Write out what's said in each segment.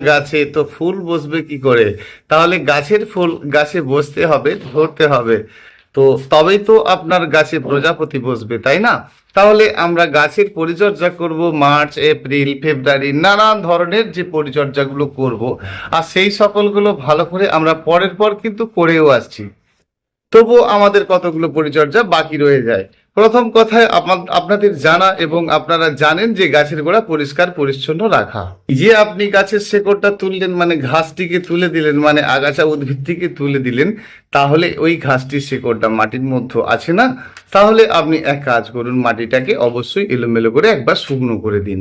গাছে তো ফুল বসবে কি করে? তাহলে গাছের ফুল, গাছে বসতে হবে, ধরতে হবে। তো তবেই তো আপনার গাছে প্রজাপতি বসবে, তাই না? তাহলে আমরা গাছের পরিচর্যা করব মার্চ, এপ্রিল, ফেব্রুয়ারি, নানান ধরনের যে পরিচর্যাগুলো করব। আর সেই সকলগুলো ভালো করে আমরা পরের পর কিন্তু করেও আসছি। তবুও আমাদের কতগুলো পরিচর্যা বাকি রয়ে যায়। প্রথম কথায় আপনা- আপনাদের জানা এবং আপনারা জানেন যে গাছের গোড়া পরিষ্কার, পরিচ্ছন্ন রাখা। যে আপনি গাছের শেকড়টা তুললেন মানে ঘাসটিকে তুলে দিলেন মানে আগাছা উদ্ভিদটিকে তুলে দিলেন তাহলে ওই ঘাসটির শেকড়টা মাটির মধ্যে আছে না? তাহলে আপনি এক কাজ করুন, মাটিটাকে অবশ্যই এলোমেলো করে একবার শুকনো করে দিন।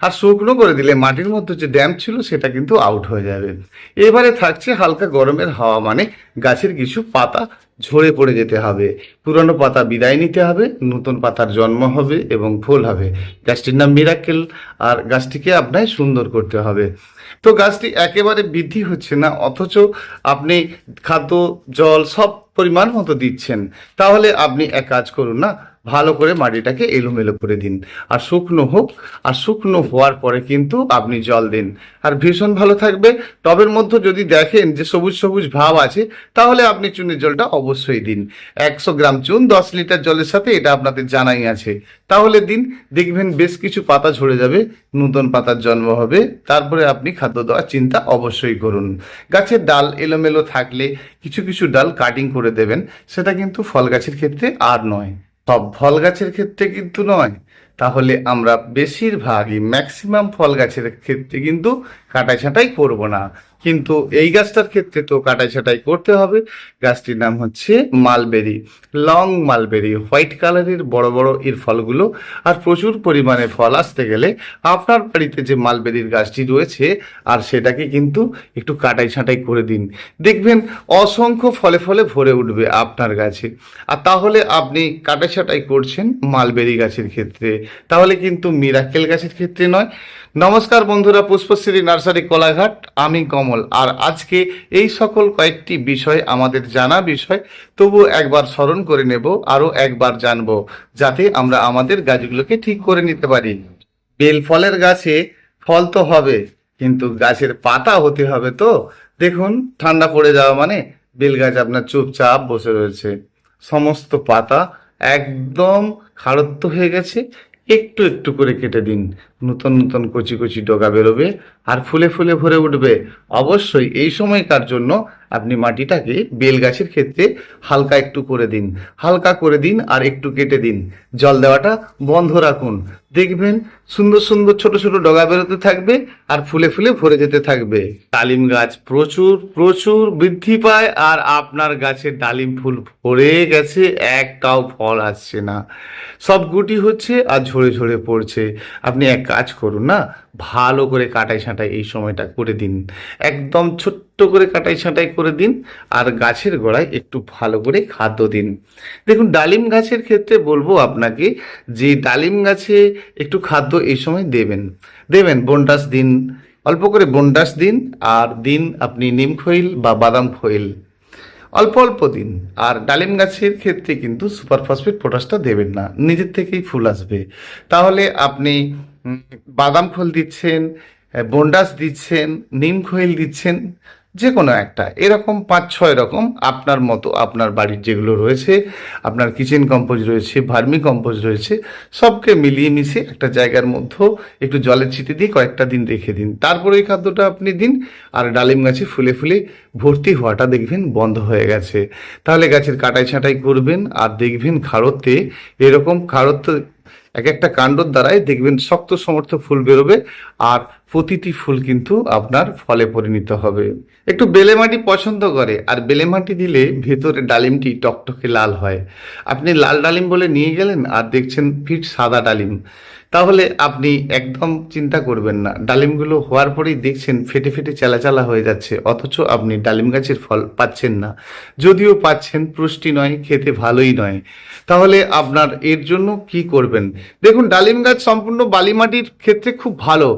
আর শুকনো করে দিলে মাটির মধ্যে যে ড্যাম ছিল, সেটা কিন্তু আউট হয়ে যাবে। এবারে থাকছে হালকা গরমের হাওয়া মানে গাছের কিছু পাতা ঝরে পড়ে যেতে হবে। পুরনো পাতা বিদায় নিতে হবে, নতুন পাতার জন্ম হবে এবং ফুল হবে। গাছটির নাম মিরাকেল আর গাছটিকে আপনার সুন্দর করতে হবে। তো গাছটি একেবারে বৃদ্ধি হচ্ছে না, অথচ আপনি খাদ্য, জল সব পরিমাণ মতো দিচ্ছেন। তাহলে আপনি এক কাজ করুন না ভালো করে মাটিটাকে এলোমেলো করে দিন। আর শুকনো হোক, আর শুকনো হওয়ার পরে কিন্তু আপনি জল দিন। আর ভীষণ ভালো থাকবে। টবের মধ্যে যদি দেখেন যে সবুজ সবুজ ভাব আছে, তাহলে আপনি চুনের জলটা অবশ্যই দিন। একশো গ্রাম চুন, দশ লিটার জলের সাথে এটা আপনাদের জানাই আছে। তাহলে দিন, দেখবেন বেশ কিছু পাতা ঝরে যাবে, নতুন পাতার জন্ম হবে। তারপরে আপনি খাদ্য দেওয়ার চিন্তা অবশ্যই করুন। গাছের ডাল এলোমেলো থাকলে কিছু কিছু ডাল কাটিং করে দেবেন, সেটা কিন্তু ফল গাছের ক্ষেত্রে আর নয়। সব ফল গাছের ক্ষেত্রে কিন্তু নয়। তাহলে আমরা বেশিরভাগই ম্যাক্সিমাম ফল গাছের ক্ষেত্রে কিন্তু কাটাই ছাঁটাই করব না। কিন্তু এই গাছটার ক্ষেত্রে তো কাটাই ছাঁটাই করতে হবে। গাছটির নাম হচ্ছে মালবেরি, লং মালবেরি, হোয়াইট কালারের বড় বড় এর ফলগুলো। আর প্রচুর পরিমাণে ফল আসতে গেলে আপনার বাড়িতে যে মালবেরির গাছটি রয়েছে, আর সেটাকে কিন্তু একটু কাটাই ছাঁটাই করে দিন। দেখবেন অসংখ্য ফলে ফলে ভরে উঠবে আপনার গাছে। আর তাহলে আপনি কাটাই ছাঁটাই করছেন মালবেরি গাছের ক্ষেত্রে। তাহলে কিন্তু মিরাকেল গাছের ক্ষেত্রে নয় নমস্কার বন্ধুরা, পুষ্পশ্রী নার্সারি কোলাঘাট, আমি কমল। আর আজকে এই সকল কয়েকটি বিষয় আমাদের জানা বিষয় তবু একবার স্মরণ করে নেব, আরও একবার জানব, যাতে আমরা আমাদের গাছগুলোকে ঠিক করে নিতে পারি। বেল ফলের গাছে ফল তো হবে, কিন্তু গাছের পাতা হতে হবে তো। দেখুন, ঠান্ডা পড়ে যাওয়া মানে বেল গাছ আপনার চুপচাপ বসে রয়েছে। সমস্ত পাতা একদম খাড়ত্ব হয়ে গেছে একটু একটু করে কেটে দিন। নতুন নতুন কচি কচি ডগা বেরোবে আর ফুলে ফুলে ভরে উঠবে। অবশ্যই এই সময়কার জন্য আপনি মাটিটাকে বেল গাছের ক্ষেত্রে হালকা একটু করে দিন। হালকা করে দিন আর একটু কেটে দিন। জল দেওয়াটা বন্ধ রাখুন। দেখবেন সুন্দর সুন্দর ছোট ছোট ডগা বেরোতে থাকবে আর ফুলে ফুলে ভরে যেতে থাকবে। ডালিম গাছ প্রচুর প্রচুর বৃদ্ধি পায় আর আপনার গাছে ডালিম ফুল ভরে গেছে একটাও ফল আসছে না। সব গুটি হচ্ছে আর ঝরে ঝরে পড়ছে। আপনি এক কাজ করুন না, ভালো করে কাটাই ছাঁটাই এই সময়টা করে দিন। একদম ছোট্ট করে কাটাই ছাঁটাই করে দিন আর গাছের গোড়ায় একটু ভালো করে খাদ্য দিন। দেখুন, ডালিম গাছের ক্ষেত্রে বলব আপনাকে যে ডালিম গাছে একটু খাদ্য এই সময় দেবেন। দেবেন বন্ডাস দিন, অল্প করে বন্ডাস দিন, আর দিন আপনি নিম খৈল বা বাদাম খৈল। অল্প অল্প দিন, আর ডালিম গাছের ক্ষেত্রে কিন্তু সুপার ফসফেট পটাশটা দেবেন না, নিজের থেকেই ফুল আসবে। তাহলে আপনি বাদাম খোল দিচ্ছেন বন্ডাস দিচ্ছেন, নিম খৈল দিচ্ছেন যে কোনো একটা। এরকম পাঁচ, ছয় রকম আপনার মতো আপনার বাড়ির যেগুলো রয়েছে, আপনার কিচেন কম্পোজ রয়েছে ভার্মি কম্পোজ রয়েছে, সবকে মিলিয়ে মিশিয়ে একটা জায়গার মধ্যে একটু জলের ছিটে দিয়ে কয়েকটা দিন রেখে দিন। তারপরে ওই খাদ্যটা আপনি দিন আর ডালিম গাছে ফুলে ফুলে ভর্তি হওয়াটা দেখবেন বন্ধ হয়ে গেছে। তাহলে গাছের কাটাই ছাঁটাই করবেন আর দেখবেন খাড়তে এরকম খাড়ত্ব এক একটা কাণ্ডর দ্বারাই দেখবেন শক্ত সমর্থ ফুল বেরোবে আর প্রতিটি ফুল কিন্তু আপনার ফলে পরিণত হবে। একটু বেলে মাটি পছন্দ করে, আর বেলে মাটি দিলে ভেতরে ডালিমটি টকটকে লাল হয়। আপনি লাল ডালিম বলে নিয়ে গেলেন আর দেখছেন ফিট সাদা ডালিম। তাহলে আপনি একদম চিন্তা করবেন না। ডালিমগুলো হওয়ার পরেই দেখছেন ফেটে ফেটে চালা হয়ে যাচ্ছে, অথচ আপনি ডালিম গাছের ফল পাচ্ছেন না। যদিও পাচ্ছেন, পুষ্টি নয়, খেতে ভালোই নয়। তাহলে আপনার এর জন্য কি করবেন? দেখুন, ডালিম গাছ সম্পূর্ণ বালি মাটির ক্ষেত্রে খুব ভালো।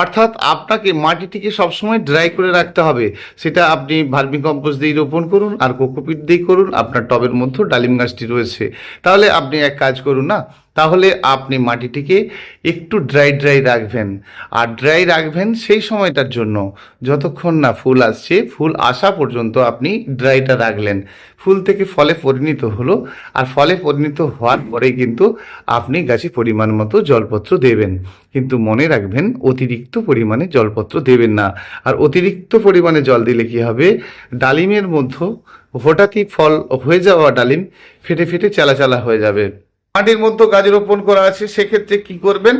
অর্থাৎ আপনাকে মাটিটিকে সবসময় ড্রাই করে রাখতে হবে। সেটা আপনি ভার্মি কম্পোস্ট দিয়ে রোপণ করুন, আর কোকোপিট দিয়ে করুন, আপনার টবের মধ্যে ডালিম গাছটি রয়েছে। তাহলে আপনি এক কাজ করুন না তাহলে আপনি মাটিটিকে একটু ড্রাই ড্রাই রাখবেন। আর ড্রাই রাখবেন সেই সময়টার জন্য। যতক্ষণ না ফুল আসছে, ফুল আসা পর্যন্ত আপনি ড্রাইটা রাখলেন। ফুল থেকে ফলে পরিণত হলো। আর ফলে পরিণত হওয়ার পরে কিন্তু আপনি গাছে পরিমাণ মতো জলপত্র দেবেন। কিন্তু মনে রাখবেন, অতিরিক্ত পরিমাণে জলপত্র দেবেন না। আর অতিরিক্ত পরিমাণে জল দিলে কি হবে? ডালিমের মধ্যে হঠাৎই ফল হয়ে যাওয়া ডালিম ফেটে ফেটে চালা চালা হয়ে যাবে। মাটির মধ্যে গাছ রোপণ করা আছে, সেক্ষেত্রে কি করবেন?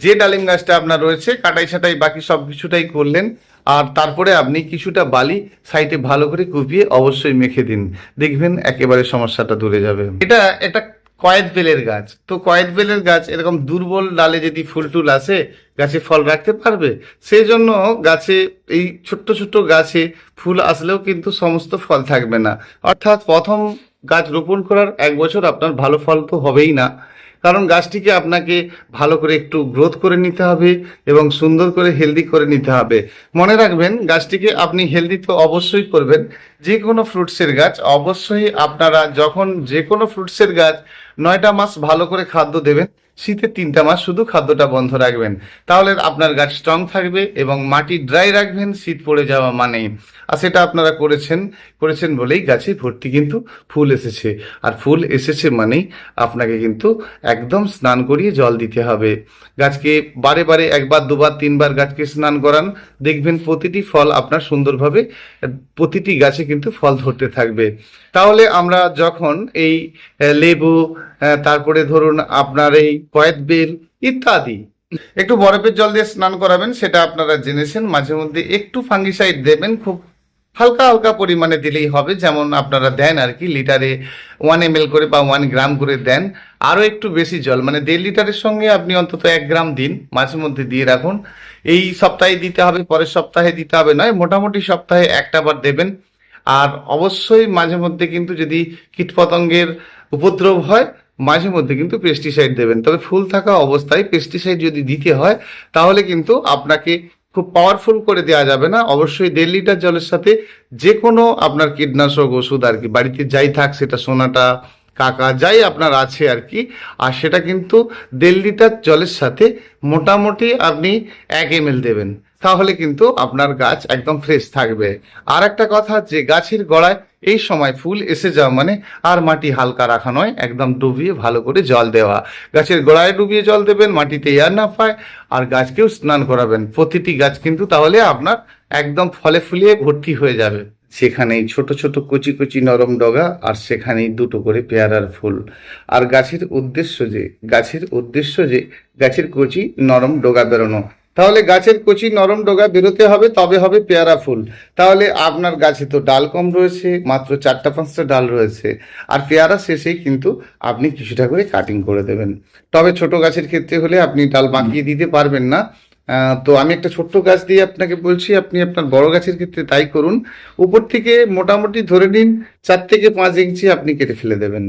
যে ডালিম গাছটা আপনার রয়েছে, কাটাই ছাটাই বাকি সব কিছুটাই করলেন, আর তারপরে আপনি কিছুটা বালি সাইডে ভালো করে কুপিয়ে অবশ্যই মেখে দিন। দেখবেন একেবারে সমস্যাটা দূরে যাবে। এটা একটা কয়েদ বেলের গাছ। তো কয়েদ বেলের গাছ এরকম দুর্বল ডালে যদি ফুল টুল আসে, গাছে ফল রাখতে পারবে? সেই জন্য গাছে এই ছোট্ট ছোট্ট গাছে ফুল আসলেও কিন্তু সমস্ত ফল থাকবে না। অর্থাৎ প্রথম গাছ রোপণ করার এক বছর আপনার ভালো ফল তো হবেই না। কারণ গাছটিকে আপনাকে ভালো করে একটু গ্রোথ করে নিতে হবে এবং সুন্দর করে হেলদি করে নিতে হবে। মনে রাখবেন, গাছটিকে আপনি হেলদি তো অবশ্যই করবেন। যে কোনো ফ্রুটসের গাছ অবশ্যই আপনারা যখন যে কোনো ফ্রুটসের গাছ নয়টা মাস ভালো করে খাদ্য দেবেন শীতে তিনটা মাস শুধু খাদ্যটা বন্ধ রাখবেন। তাহলে আপনার গাছ স্ট্রং থাকবে এবং মাটি ড্রাই রাখবেন, শীত পড়ে যাওয়া মানেই। আর সেটা আপনারা করেছেন করেছেন বলেই গাছে ভর্তি কিন্তু ফুল এসেছে। আর ফুল এসেছে মানেই আপনাকে কিন্তু একদম স্নান করিয়ে জল দিতে হবে। গাছকে বারে বারে একবার, দুবার, তিনবার গাছকে স্নান করান। দেখবেন প্রতিটি ফল আপনার সুন্দরভাবে, প্রতিটি গাছে কিন্তু ফল ধরতে থাকবে। তাহলে আমরা যখন এই লেবু তারপরে ধরুন আপনার এই কয়েদ বেল ইত্যাদি। একটু বরফের জল দিয়ে স্নান করাবেন, সেটা আপনারা জেনেছেন। মাঝে মধ্যে একটু ফাঙ্গিসাইড দেবেন, খুব হালকা হালকা পরিমাণে দিলেই হবে, যেমন আপনারা দেন আর কি, লিটারে ওয়ান এম করে বা ওয়ান গ্রাম করে দেন। আরও একটু বেশি জল মানে দেড় লিটারের সঙ্গে আপনি অন্তত এক গ্রাম দিন, মাঝে মধ্যে দিয়ে রাখুন। এই সপ্তাহে দিতে হবে, পরের সপ্তাহে দিতে হবে নয়, মোটামুটি সপ্তাহে একটা বার দেবেন। আর অবশ্যই মাঝে মধ্যে কিন্তু যদি কীটপতঙ্গের উপদ্রব হয় মাঝে মধ্যে কিন্তু পেস্টিসাইড দেবেন। তবে ফুল থাকা অবস্থায় পেস্টিসাইড যদি দিতে হয়, তাহলে কিন্তু আপনাকে খুব পাওয়ারফুল করে দেওয়া যাবে না। অবশ্যই দেড় লিটার জলের সাথে যে কোনো আপনার কীটনাশক ওষুধ আর কি, বাড়িতে যাই থাক, সেটা সোনাটা, কাকা, যাই আপনার আছে আর কি, আর সেটা কিন্তু দেড় লিটার জলের সাথে মোটামুটি আপনি এক এম দেবেন। তাহলে কিন্তু আপনার গাছ একদম ফ্রেশ থাকবে। আর একটা কথা, যে গাছের গোড়ায় এই সময় ফুল এসে যাওয়া মানে আর মাটি হালকা রাখা নয়, একদম ডুবিয়ে ভালো করে জল দেওয়া। গাছের গোড়ায় ডুবিয়ে জল দেবেন, মাটিতে এয়ার না পায়, আর গাছকেও স্নান করাবেন। প্রতিটি গাছ কিন্তু তাহলে আপনার একদম ফলে ফুলিয়ে ভর্তি হয়ে যাবে। সেখানেই ছোট ছোট কচি কচি নরম ডগা, আর সেখানেই দুটো করে পেয়ারার ফুল। আর গাছের উদ্দেশ্য যে, গাছের উদ্দেশ্য যে, গাছের কচি নরম ডগা বেরোনো। তাহলে গাছের কচি নরম ডোগা বেরোতে হবে, তবে হবে পেয়ারা ফুল। তাহলে আপনার গাছে তো ডাল কম রয়েছে, মাত্র চারটা পাঁচটা ডাল রয়েছে। আর পেয়ারা শেষেই কিন্তু আপনি কিছুটা করে কাটিং করে দেবেন। তবে ছোট গাছের ক্ষেত্রে হলে আপনি ডাল বাঁকিয়ে দিতে পারবেন না। তো আমি একটা ছোট্ট গাছ দিয়ে আপনাকে বলছি, আপনি আপনার বড় গাছের ক্ষেত্রে তাই করুন। উপর থেকে মোটামুটি ধরে নিন, চার থেকে পাঁচ ইঞ্চি আপনি কেটে ফেলে দেবেন।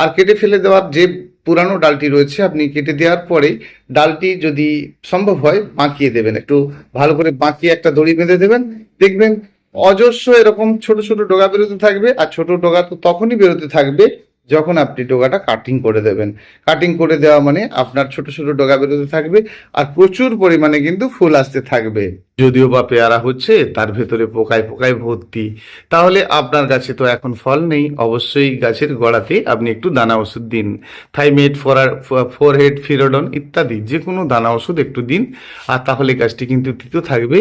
আর কেটে ফেলে দেওয়ার যে পুরানো ডালটি রয়েছে, আপনি কেটে দেওয়ার পরে ডালটি যদি সম্ভব হয়, বাঁকিয়ে দেবেন। একটু ভালো করে বাঁকিয়ে একটা দড়ি বেঁধে দেবেন। দেখবেন অজস্র এরকম ছোট ছোট ডোগা বেরোতে থাকবে, আর ছোট ডোগা তো তখনই বেরোতে থাকবে যখন আপনি ডোগাটা কাটিং করে দেবেন। কাটিং করে দেওয়া মানে আপনার ছোট ছোট ডগা বেরোতে থাকবে আর প্রচুর পরিমাণে কিন্তু ফুল আসতে থাকবে। যদিও বা পেয়ারা হচ্ছে, তার ভেতরে পোকায় পোকায় ভর্তি। তাহলে আপনার গাছে তো এখন ফল নেই, অবশ্যই গাছের গোড়াতে আপনি একটু দানা ওষুধ দিন। থাইমেট ফোরার ফোর হেড ফিরোডন ইত্যাদি যে কোনো দানা ওষুধ একটু দিন, আর তাহলে গাছটি কিন্তু তিতো থাকবে,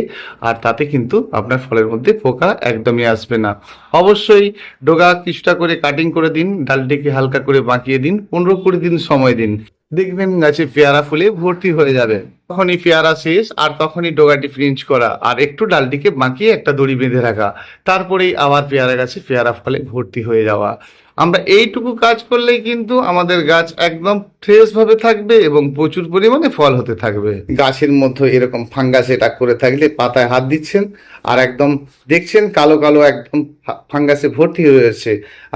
আর তাতে কিন্তু আপনার ফলের মধ্যে পোকা একদমই আসবে না। অবশ্যই ডোগা কিছুটা করে কাটিং করে দিন, ডালটিকে হালকা করে বাঁকিয়ে দিন, পনেরো কুড়ি দিন সময় দিন। দেখবেন গাছে পেয়ারা ফুলে ভর্তি হয়ে যাবে। তখনই পেয়ারা শেষ আর তখনই ডোগাটি ফ্রিঞ্চ করা আর একটু ডালটিকে বাঁকিয়ে একটা দড়ি বেঁধে রাখা। তারপরেই আবার পেয়ারা গাছে পেয়ারা ফলে ভর্তি হয়ে যাওয়া। আমরা এইটুকু কাজ করলেই কিন্তু আমাদের গাছ একদম ফ্রেশ ভাবে থাকবে এবং প্রচুর পরিমাণে ফল হতে থাকবে। গাছের মধ্যে এরকম ফাঙ্গাস এটা করে থাকলে পাতায় হাত দিচ্ছেন আর একদম দেখছেন কালো কালো একদম ফাঙ্গাসে ভর্তি হয়ে রয়েছে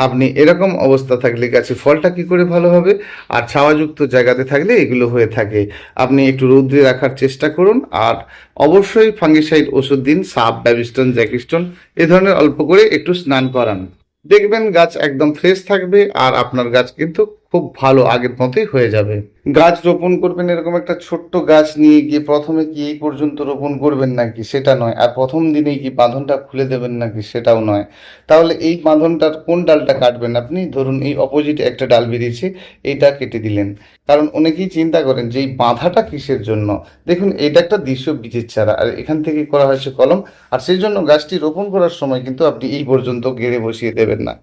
আপনি এরকম অবস্থা থাকলে গাছে ফলটা কি করে ভালো হবে? আর ছাওয়াযুক্ত জায়গাতে থাকলে এগুলো হয়ে থাকে। আপনি একটু রৌদ্রে রাখার চেষ্টা করুন আর অবশ্যই ফাঙ্গিসাইড ওষুধ দিন, সাপ, ব্যাবিস্টন, জ্যাকিস্টন, এ ধরনের অল্প করে একটু স্নান করান। দেখবেন গাছ একদম ফ্রেশ থাকবে আর আপনার গাছ কিন্তু খুব ভালো আগের মতোই হয়ে যাবে। গাছ রোপণ করবেন এরকম একটা ছোট্ট গাছ নিয়ে গিয়ে প্রথমে কি এই পর্যন্ত রোপণ করবেন নাকি সেটা নয়, আর প্রথম দিনেই কি বাঁধনটা খুলে দেবেন নাকি সেটাও নয়। তাহলে এই বাঁধনটার কোন ডালটা কাটবেন আপনি? ধরুন এই অপোজিটে একটা ডাল বেরিয়েছে, এইটা কেটে দিলেন। কারণ অনেকেই চিন্তা করেন যে এই বাঁধাটা কিসের জন্য? দেখুন, এটা একটা দৃশ্য বীজের চারা, আর এখান থেকে করা হয়েছে কলম, আর সেই জন্য গাছটি রোপণ করার সময় কিন্তু আপনি এই পর্যন্ত গেড়ে বসিয়ে দেবেন না।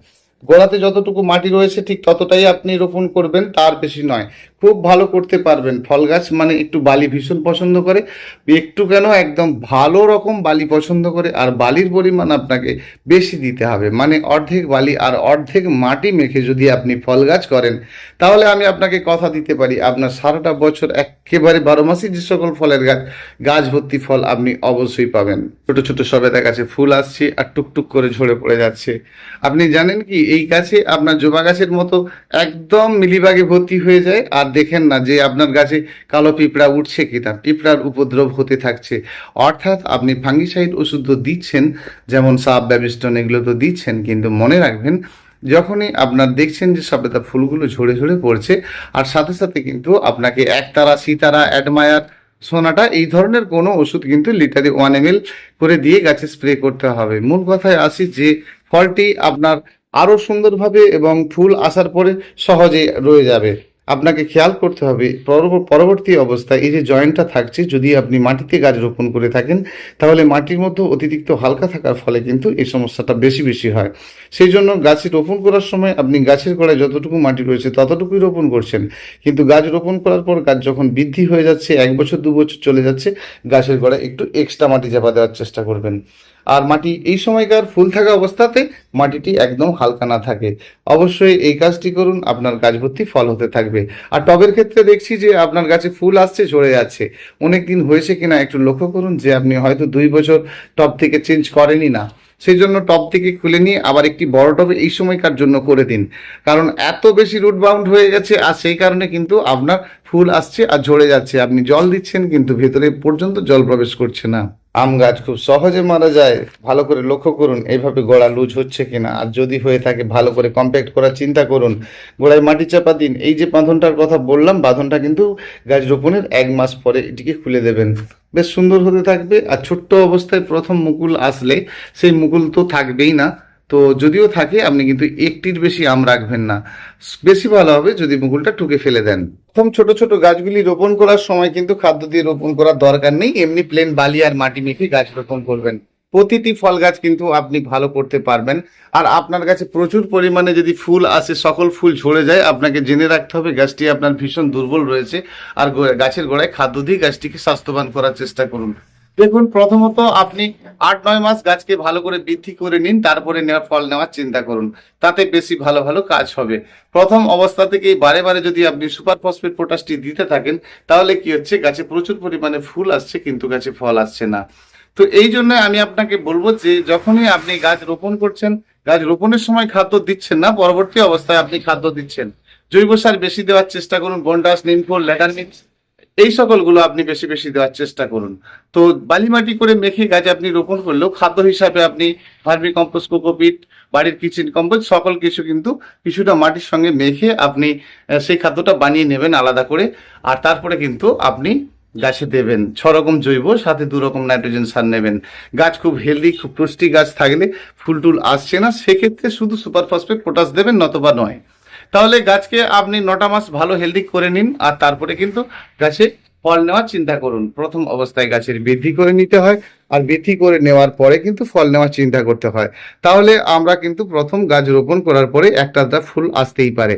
গোড়াতে যতটুকু মাটি রয়েছে ঠিক ততটাই আপনি রোপণ করবেন তার বেশি নয়। খুব ভালো করতে পারবেন। ফল গাছ মানে একটু বালি ভীষণ পছন্দ করে। একটু কেন একদম ভালো রকম বালি পছন্দ করে আর বালির পরিমাণ আপনাকে বেশি দিতে হবে। মানে অর্ধেক বালি আর অর্ধেক মাটি মেখে যদি আপনি ফল গাছ করেন, তাহলে আমি আপনাকে কথা দিতে পারি, আপনার সারাটা বছর একেবারে বারো মাসই যে সকল ফলের গাছ গাছ ভর্তি ফল আপনি অবশ্যই পাবেন। ছোট ছোট সবেদা গাছে ফুল আসছে আর টুকটুক করে ঝরে পড়ে যাচ্ছে। আপনি জানেন কি, এই গাছে আপনার জবা গাছের মতো একদম মিলিবাগে ভর্তি হয়ে যায় আর দেখেন না যে আপনার গাছে কালো পিঁপড়া উঠছে কিনা পিঁপড়ার উপদ্রব হতে থাকছে। অর্থাৎ আপনি ফাঙ্গিসাইড ওষুধ তো দিচ্ছেন, যেমন সাপ ব্যাবিস্টন এগুলো তো দিচ্ছেন, কিন্তু মনে রাখবেন, যখনই আপনার দেখছেন যে সবেদা ফুলগুলো ঝরে ঝরে পড়ছে, আর সাথে সাথে কিন্তু আপনাকে একতারা, সিতারা, অ্যাডমায়ার সোনাটা, এই ধরনের কোনো ওষুধ কিন্তু লিটারে ওয়ান এম করে দিয়ে গাছে স্প্রে করতে হবে। মূল কথায় আসি যে ফলটি আপনার আরও সুন্দরভাবে এবং ফুল আসার পরে সহজে রয়ে যাবে। আপনাকে খেয়াল করতে হবে, পরব- পরবর্তী অবস্থায় এই যে জয়েন্টটা থাকছে, যদি আপনি মাটিতে গাছ রোপণ করে থাকেন, তাহলে মাটির মধ্যে অতিরিক্ত হালকা থাকার ফলে কিন্তু এই সমস্যাটা বেশি বেশি হয়। সেই জন্য গাছ রোপণ করার সময় আপনি গাছের গোড়ায় যতটুকু মাটি রয়েছে ততটুকুই রোপণ করছেন। কিন্তু গাছ রোপণ করার পর গাছ যখন বৃদ্ধি হয়ে যাচ্ছে, এক বছর, দু বছর চলে যাচ্ছে, গাছের গোড়ায় একটু এক্সট্রা মাটি চাপা দেওয়ার চেষ্টা করবেন। আর মাটি এই সময়কার ফুল থাকা অবস্থাতে মাটিটি একদম হালকা না থাকে। অবশ্যই এই কাজটি করুন, আপনার গাছ ভর্তি ফল হতে থাকবে। আর টবের ক্ষেত্রে দেখছি যে আপনার গাছে ফুল আসছে, ঝরে যাচ্ছে। অনেক দিন হয়েছে কিনা একটু লক্ষ্য করুন যে আপনি হয়তো দুই বছর টব থেকে চেঞ্জ করেনই না। সেই জন্য টব থেকে খুলে নিয়ে আবার একটি বড় টবে এই সময়কার জন্য করে দিন। কারণ এত বেশি রুট বাউন্ড হয়ে গেছে আর সেই কারণে কিন্তু আপনার ফুল আসছে আর ঝরে যাচ্ছে। আপনি জল দিচ্ছেন কিন্তু ভেতরে পর্যন্ত জল প্রবেশ করছে না। আম গাছ খুব সহজে মারা যায়। ভালো করে লক্ষ্য করুন, এইভাবে গোড়া লুজ হচ্ছে কিনা। আর যদি হয়ে থাকে, ভালো করে কম্প্যাক্ট করার চিন্তা করুন। গোড়ায় মাটি চাপা দিন। এই যে বাঁধনটার কথা বললাম, বাঁধনটা কিন্তু গাছ রোপণের এক মাস পরে এটিকে খুলে দেবেন। বেশ সুন্দর হতে থাকবে। আর ছোট্ট অবস্থায় প্রথম মুকুল আসলে, সেই মুকুল তো থাকবেই না। তো যদিও থাকে, আপনি কিন্তু একটির বেশি আম রাখবেন না। বেশি ভালো হবে যদি মুকুলটা টুকে ফেলে দেন। প্রথম ছোট ছোট গাছগুলি রোপণ করার সময় কিন্তু খাদ্য দিয়ে রোপণ করার দরকার নেই, এমনি প্লেন বালি আর মাটি মেখে গাছ রোপণ করবেন। প্রতিটি ফল গাছ কিন্তু আপনি ভালো করতে পারবেন। আর আপনার কাছে প্রচুর পরিমাণে যদি ফুল আসে, সকল ফুল ঝরে যায়, আপনাকে জেনে রাখতে হবে গাছটি আপনার ভীষণ দুর্বল রয়েছে। আর গাছের গোড়ায় খাদ্য দিয়ে গাছটিকে স্বাস্থ্যবান করার চেষ্টা করুন। দেখুন, প্রথমত আপনি আট, নয় মাস গাছকে ভালো করে বৃদ্ধি করে নিন, তারপরে নেওয়ার ফল নেওয়ার চিন্তা করুন। তাতে বেশি ভালো ভালো কাজ হবে। প্রথম অবস্থা থেকেই বারে বারে যদি আপনি সুপার ফসফেট পটাশটি দিতে থাকেন, তাহলে কি হচ্ছে, গাছে প্রচুর পরিমাণে ফুল আসছে, কিন্তু গাছে ফল আসছে না। তো এই জন্য আমি আপনাকে বলব যে, যখনই আপনি গাছ রোপণ করছেন, গাছ রোপণের সময় খাদ্য দিচ্ছেন না, পরবর্তী অবস্থায় আপনি খাদ্য দিচ্ছেন। জৈব সার বেশি দেওয়ার চেষ্টা করুন, বন্ডাস, নিমফোল, ল্যাটার মিক্স এই সকলগুলো আপনি বেশি বেশি দেওয়ার চেষ্টা করুন। তো বালি মাটি করে মেখে গাছ আপনি রোপণ করলেও খাদ্য হিসাবে আপনি ভার্মি কম্পোস্ট, কোকোপিট, বাড়ির কিচেন কম্পোস্ট সকল কিছু কিন্তু কিছুটা মাটির সঙ্গে মেখে আপনি সেই খাদ্যটা বানিয়ে নেবেন আলাদা করে। আর তারপরে কিন্তু আপনি গাছে দেবেন। ছ রকম জৈব, সাথে দু রকম নাইট্রোজেন সার নেবেন। গাছ খুব হেলদি, খুব পুষ্টি গাছ থাকলে ফুল টুল আসছে না। সেক্ষেত্রে শুধু সুপার ফসফেট, পটাশ দেবেন, নতবা নয়। তাহলে গাছকে আপনি নটা মাস ভালো হেলদি করে নিন, আর তারপরে কিন্তু গাছে ফল নেওয়ার চিন্তা করুন। প্রথম অবস্থায় গাছের বৃদ্ধি করে নিতে হয়, আর বৃদ্ধি করে নেওয়ার পরে কিন্তু ফল নেওয়ার চিন্তা করতে হয়। তাহলে আমরা কিন্তু প্রথম গাছ রোপণ করার পরে একটা আধটা ফুল আসতেই পারে।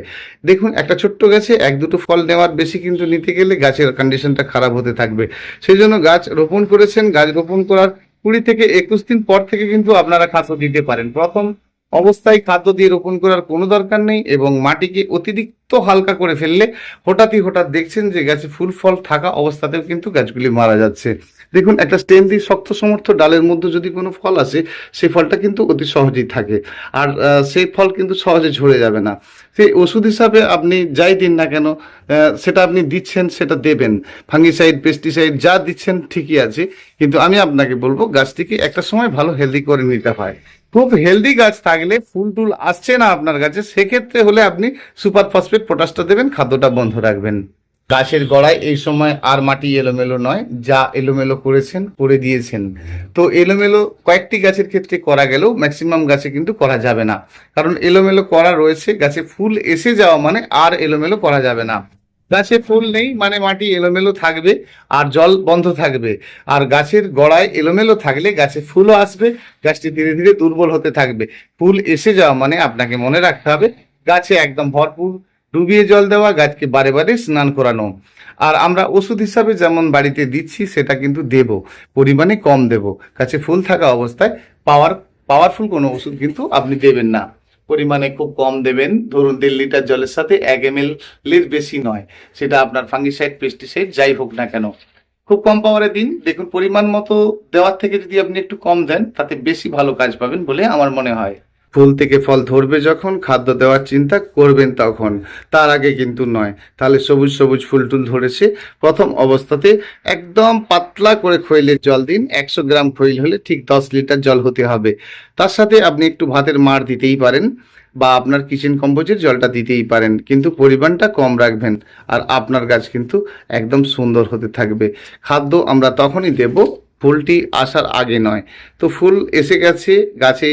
দেখুন, একটা ছোট্ট গাছে এক দুটো ফল নেওয়ার বেশি কিন্তু নিতে গেলে গাছের কন্ডিশনটা খারাপ হতে থাকবে। সেই জন্য গাছ রোপণ করেছেন, গাছ রোপণ করার কুড়ি থেকে একুশ দিন পর থেকে কিন্তু আপনারা খাদ্য দিতে পারেন। প্রথম অবস্থায় খাদ্য দিয়ে রোপণ করার কোনো দরকার নেই এবং মাটিকে অতিরিক্ত হালকা করে ফেললে হঠাৎই হঠাৎ দেখছেন যে গাছে ফুল, ফল থাকা অবস্থাতেও কিন্তু গাছগুলি মারা যাচ্ছে। দেখুন, একটা স্টেম দিয়ে শক্ত সমর্থ ডালের মধ্যে যদি কোনো ফল আসে সেই ফলটা কিন্তু অতি সহজেই থাকে। আর সেই ফল কিন্তু সহজে ঝরে যাবে না। সেই ওষুধ হিসাবে আপনি যাই দিন না কেন সেটা আপনি দিচ্ছেন, সেটা দেবেন। ফাঙ্গিসাইড, পেস্টিসাইড যা দিচ্ছেন ঠিকই আছে। কিন্তু আমি আপনাকে বলব, গাছটিকে একটা সময় ভালো হেলদি করে নিতে হয়। খুব হেলদি গাছ থাকলে ফুল টুল আসছে না আপনার কাছে, সেক্ষেত্রে হলে আপনি সুপার ফসফেট পটাশটা দেবেন, খাদ্যটা বন্ধ রাখবেন। গাছের গোড়ায় এই সময় আর মাটি এলোমেলো নয়, যা এলোমেলো করেছেন, করে দিয়েছেন। তো এলোমেলো কয়েকটি গাছের ক্ষেত্রে করা গেলেও ম্যাক্সিমাম গাছে কিন্তু করা যাবে না। কারণ এলোমেলো করা রয়েছে, গাছে ফুল এসে যাওয়া মানে আর এলোমেলো করা যাবে না। গাছে ফুল নেই মানে মাটি এলোমেলো থাকবে আর জল বন্ধ থাকবে। আর গাছের গোড়ায় এলোমেলো থাকলে গাছে ফুলও আসবে, গাছটি ধীরে ধীরে দুর্বল হতে থাকবে। ফুল এসে যাওয়া মানে আপনাকে মনে রাখতে হবে, গাছে একদম ভরপুর ডুবিয়ে জল দেওয়া, গাছকে বারে বারে স্নান করানো। আর আমরা ওষুধ হিসাবে যেমন বাড়িতে দিচ্ছি, সেটা কিন্তু দেব, পরিমাণে কম দেব। গাছে ফুল থাকা অবস্থায় পাওয়ার, পাওয়ারফুল কোনো ওষুধ কিন্তু আপনি দেবেন না। পরিমাণে খুব কম দেবেন। ধরুন দেড় লিটার জলের সাথে এক এম এর বেশি নয়। সেটা আপনার ফাঙ্গিসাইড পেস্টিসাইড যাই হোক না কেন। খুব কম পাওয়ারে দিন। দেখুন, পরিমাণ মতো দেওয়ার থেকে যদি আপনি একটু কম দেন, তাতে বেশি ভালো কাজ পাবেন বলে আমার মনে হয়। ফুল থেকে ফল ধরবে যখন, খাদ্য দেওয়ার চিন্তা করবেন তখন। তার আগে কিন্তু নয়। তাহলে সবুজ সবুজ ফুল টুল ধরেছে। প্রথম অবস্থাতে একদম পাতলা করে খৈলের জল দিন। একশো গ্রাম খৈল হলে ঠিক দশ লিটার জল হতে হবে। তার সাথে আপনি একটু ভাতের মার দিতেই পারেন বা আপনার কিচেন কম্পোজের জলটা দিতেই পারেন। কিন্তু পরিমাণটা কম রাখবেন আর আপনার গাছ কিন্তু একদম সুন্দর হতে থাকবে। খাদ্য আমরা তখনই দেব ফুলটি আসার আগে নয়। তো ফুল এসে গেছে, গাছে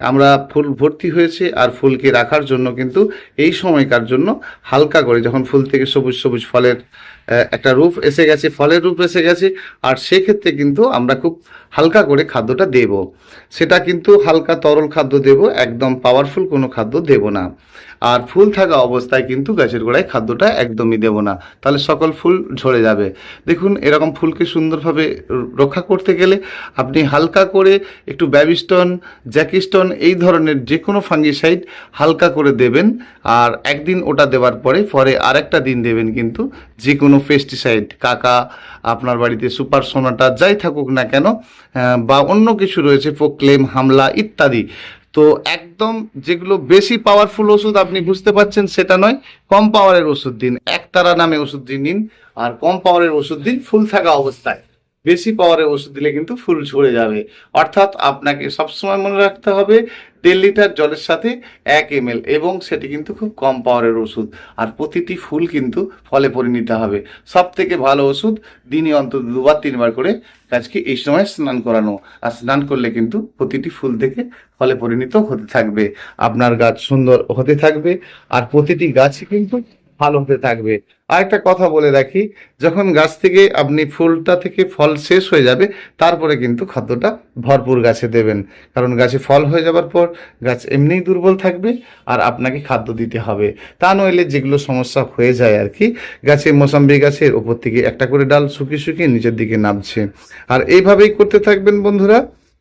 আমরা ফুল ভর্তি হয়েছে আর ফুলকে রাখার জন্য কিন্তু এই সময়কার জন্য হালকা করে যখন ফুল থেকে সবুজ সবুজ ফলের একটা রূপ এসে গেছে, ফলের রূপ এসে গেছে, আর সেক্ষেত্রে কিন্তু আমরা খুব হালকা করে খাদ্যটা দেব। সেটা কিন্তু হালকা তরল খাদ্য দেব, একদম পাওয়ারফুল কোনো খাদ্য দেব না। আর ফুল থাকা অবস্থায় কিন্তু গাছের গোড়ায় খাদ্যটা একদমই দেব না। তাহলে সকল ফুল ঝরে যাবে। দেখুন, এরকম ফুলকে সুন্দরভাবে রক্ষা করতে গেলে আপনি হালকা করে একটু ব্যাবিস্টন, জ্যাকিস্টন এই ধরনের যে কোনো ফাঙ্গিসাইড হালকা করে দেবেন। আর একদিন ওটা দেওয়ার পরে পরে আরেকটা দিন দেবেন কিন্তু যে কোনো পেস্টিসাইড, কাকা, আপনার বাড়িতে সুপার সোনাটা যাই থাকুক না কেন বা অন্য কিছু রয়েছে প্রোক্লেম হামলা ইত্যাদি। তো একদম যেগুলো বেশি পাওয়ারফুল ওষুধ আপনি বুঝতে পারছেন সেটা নয়, কম পাওয়ারের ওষুধ দিন একতারা নামে ওষুধ দিন নিন, আর কম পাওয়ারের ওষুধ দিন ফুল থাকা অবস্থায়। বেশি পাওয়ারের ওষুধ দিলে কিন্তু ফুল ঝরে যাবে। অর্থাৎ আপনাকে সবসময় মনে রাখতে হবে, দেড় লিটার জলের সাথে এক এম এবং সেটি কিন্তু খুব কম পাওয়ারের ওষুধ। আর প্রতিটি ফুল কিন্তু ফলে পরিণত হবে। সব থেকে ভালো ওষুধ দিনে অন্তত দুবার, তিনবার করে গাছকে এই সময় স্নান করানো। আর স্নান করলে কিন্তু প্রতিটি ফুল থেকে ফলে পরিণত হতে থাকবে। আপনার গাছ সুন্দর হতে থাকবে। আর প্রতিটি গাছই কিন্তু ভালো হতে থাকবে। আর একটা কথা বলে রাখি, যখন গাছ থেকে আপনি ফুলটা থেকে ফল শেষ হয়ে যাবে, তারপরে কিন্তু খাদ্যটা ভরপুর গাছে দেবেন। কারণ গাছে ফল হয়ে যাবার পর গাছ এমনিই দুর্বল থাকবে আর আপনাকে খাদ্য দিতে হবে। তা নইলে যেগুলো সমস্যা হয়ে যায় আর কি, গাছে মোসাম্বি গাছের ওপর থেকে একটা করে ডাল শুকিয়ে শুকিয়ে নিচের দিকে নামছে। আর এইভাবেই করতে থাকবেন বন্ধুরা।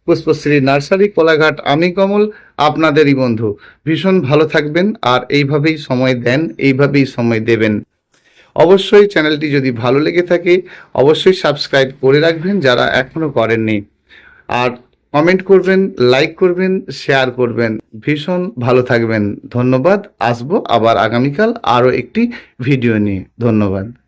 পুষ্পশ্রী নার্সারি, কোলাঘাট আমি কমল আপনাদেরই বন্ধু। ভীষণ ভালো থাকবেন আর এইভাবেই সময় দেন, এইভাবেই সময় দেবেন। অবশ্যই চ্যানেলটি যদি ভালো লেগে থাকে, অবশ্যই সাবস্ক্রাইব করে রাখবেন যারা এখনও করেননি। আর কমেন্ট করবেন, লাইক করবেন, শেয়ার করবেন। ভীষণ ভালো থাকবেন। ধন্যবাদ। আসব আবার আগামীকাল আরও একটি ভিডিও নিয়ে। ধন্যবাদ।